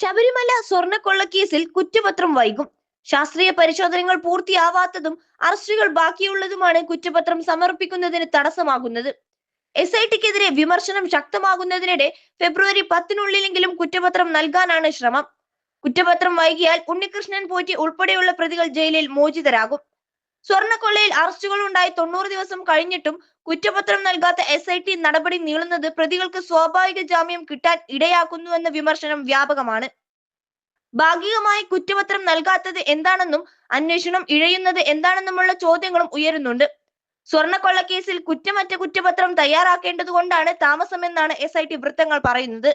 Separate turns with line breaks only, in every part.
ശബരിമല സ്വർണക്കൊള്ളക്കേസിൽ കുറ്റപത്രം വൈകും. ശാസ്ത്രീയ പരിശോധനകൾ പൂർത്തിയാവാത്തതും അറസ്റ്റുകൾ ബാക്കിയുള്ളതുമാണ് കുറ്റപത്രം സമർപ്പിക്കുന്നതിന് തടസ്സമാകുന്നത്. എസ് ഐ ടിക്കെതിരെ വിമർശനം ശക്തമാകുന്നതിനിടെ ഫെബ്രുവരി പത്തിനുള്ളിലെങ്കിലും കുറ്റപത്രം നൽകാനാണ് ശ്രമം. കുറ്റപത്രം വൈകിയാൽ ഉണ്ണികൃഷ്ണൻ പോറ്റി ഉൾപ്പെടെയുള്ള പ്രതികൾ ജയിലിൽ മോചിതരാകും. സ്വർണക്കൊള്ളയിൽ അറസ്റ്റുകൾ ഉണ്ടായി തൊണ്ണൂറ് ദിവസം കഴിഞ്ഞിട്ടും കുറ്റപത്രം നൽകാത്ത എസ് ഐ ടി നടപടി നീളുന്നത് പ്രതികൾക്ക് സ്വാഭാവിക ജാമ്യം കിട്ടാൻ ഇടയാക്കുന്നുവെന്ന വിമർശനം വ്യാപകമാണ്. ഭാഗികമായി കുറ്റപത്രം നൽകാത്തത് എന്താണെന്നും അന്വേഷണം ഇഴയുന്നത് എന്താണെന്നുമുള്ള ചോദ്യങ്ങളും ഉയരുന്നുണ്ട്. സ്വർണക്കൊള്ളക്കേസിൽ കുറ്റമറ്റ കുറ്റപത്രം തയ്യാറാക്കേണ്ടതുകൊണ്ടാണ് താമസമെന്നാണ് എസ് ഐ ടി വൃത്തങ്ങൾ പറയുന്നത്.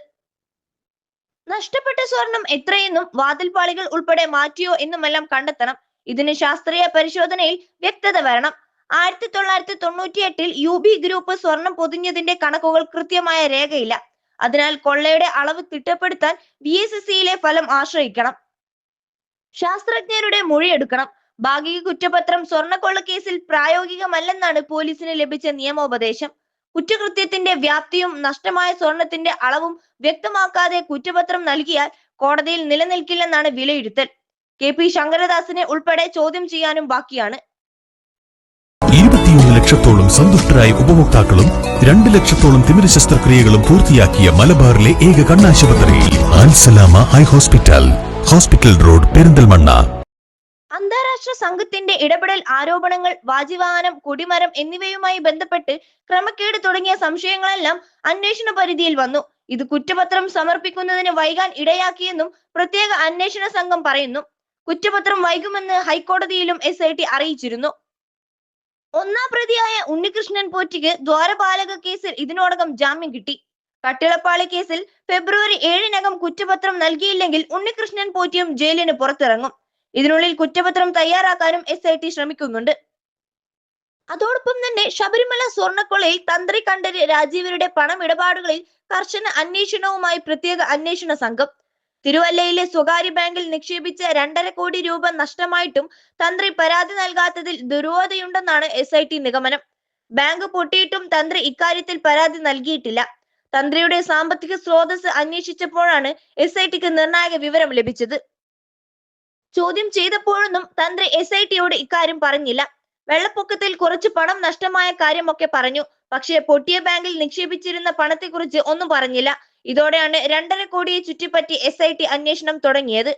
നഷ്ടപ്പെട്ട സ്വർണം എത്രയെന്നും വാതിൽപാളികൾ ഉൾപ്പെടെ മാറ്റിയോ എന്നുമെല്ലാം കണ്ടെത്തണം. ഇതിന് ശാസ്ത്രീയ പരിശോധനയിൽ വ്യക്തത വരണം. ആയിരത്തി തൊള്ളായിരത്തി തൊണ്ണൂറ്റി എട്ടിൽ യു ബി ഗ്രൂപ്പ് സ്വർണം പൊതിഞ്ഞതിന്റെ കണക്കുകൾ കൃത്യമായ രേഖയില്ല. അതിനാൽ കൊള്ളയുടെ അളവ് തിട്ടപ്പെടുത്താൻ ബി എസ് സിയിലെ ഫലം ആശ്രയിക്കണം. ശാസ്ത്രജ്ഞരുടെ മൊഴിയെടുക്കണം ഭാഗിക കുറ്റപത്രം സ്വർണക്കൊള്ള കേസിൽ പ്രായോഗികമല്ലെന്നാണ് പോലീസിന് ലഭിച്ച നിയമോപദേശം. കുറ്റകൃത്യത്തിന്റെ വ്യാപ്തിയും നഷ്ടമായ സ്വർണത്തിന്റെ അളവും വ്യക്തമാക്കാതെ കുറ്റപത്രം നൽകിയാൽ കോടതിയിൽ നിലനിൽക്കില്ലെന്നാണ് വിലയിരുത്തൽ. കെ പി ശങ്കരദാസിനെ ഉൾപ്പെടെ ചോദ്യം ചെയ്യാനും ബാക്കിയാണ്.
ഇരുപത്തിയൊന്ന് ലക്ഷത്തോളം സന്തുഷ്ടരായ ഉപഭോക്താക്കളും രണ്ട് ലക്ഷത്തോളം തിമിര ശസ്ത്രക്രിയകളും പൂർത്തിയാക്കിയ മലബാറിലെ ഏക കണ്ണാശുപത്രി Al Salama eye hospital hospital road Perinthalmanna.
അന്താരാഷ്ട്ര സംഘത്തിന്റെ ഇടപെടൽ ആരോപണങ്ങൾ വാജിവാഹനം കൊടിമരം എന്നിവയുമായി ബന്ധപ്പെട്ട് ക്രമക്കേട് തുടങ്ങിയ സംശയങ്ങളെല്ലാം അന്വേഷണ പരിധിയിൽ വന്നു. ഇത് കുറ്റപത്രം സമർപ്പിക്കുന്നതിന് വൈകാൻ ഇടയാക്കിയെന്നും പ്രത്യേക അന്വേഷണ സംഘം പറയുന്നു. കുറ്റപത്രം വൈകുമെന്ന് ഹൈക്കോടതിയിലും എസ് ഐ ടി അറിയിച്ചിരുന്നു. ഒന്നാം പ്രതിയായ ഉണ്ണികൃഷ്ണൻ പോറ്റിക്ക് ദ്വാരപാലക കേസിൽ ഇതിനോടകം ജാമ്യം കിട്ടി. കട്ടിളപ്പാളി കേസിൽ ഫെബ്രുവരി ഏഴിനകം കുറ്റപത്രം നൽകിയില്ലെങ്കിൽ ഉണ്ണികൃഷ്ണൻ പോറ്റിയും ജയിലിന് പുറത്തിറങ്ങും. ഇതിനുള്ളിൽ കുറ്റപത്രം തയ്യാറാക്കാനും എസ് ഐ ടി ശ്രമിക്കുന്നുണ്ട്. അതോടൊപ്പം തന്നെ ശബരിമല സ്വർണക്കൊളയിൽ തന്ത്രി കണ്ഠര് രാജീവരുടെ പണമിടപാടുകളിൽ കർശന അന്വേഷണവുമായി പ്രത്യേക അന്വേഷണ സംഘം തിരുവല്ലയിലെ സ്വകാര്യ ബാങ്കിൽ നിക്ഷേപിച്ച രണ്ടര കോടി രൂപ നഷ്ടമായിട്ടും തന്ത്രി പരാതി നൽകാത്തതിൽ ദുരൂഹതയുണ്ടെന്നാണ് എസ് നിഗമനം. ബാങ്ക് പൊട്ടിയിട്ടും തന്ത്രി ഇക്കാര്യത്തിൽ പരാതി നൽകിയിട്ടില്ല. തന്ത്രിയുടെ സാമ്പത്തിക സ്രോതസ് അന്വേഷിച്ചപ്പോഴാണ് എസ് ഐ ടിക്ക് നിർണായക വിവരം ലഭിച്ചത്. ചോദ്യം ചെയ്തപ്പോഴൊന്നും തന്ത്രി എസ് ഐ ടിയോട് ഇക്കാര്യം പറഞ്ഞില്ല. വെള്ളപ്പൊക്കത്തിൽ കുറച്ച് പണം നഷ്ടമായ കാര്യമൊക്കെ പറഞ്ഞു. പക്ഷേ പൊട്ടിയ ബാങ്കിൽ നിക്ഷേപിച്ചിരുന്ന പണത്തെക്കുറിച്ച് ഒന്നും പറഞ്ഞില്ല. ഇതോടെയാണ് രണ്ടര കോടിയെ ചുറ്റിപ്പറ്റി എസ് ഐ ടി അന്വേഷണം തുടങ്ങിയത്.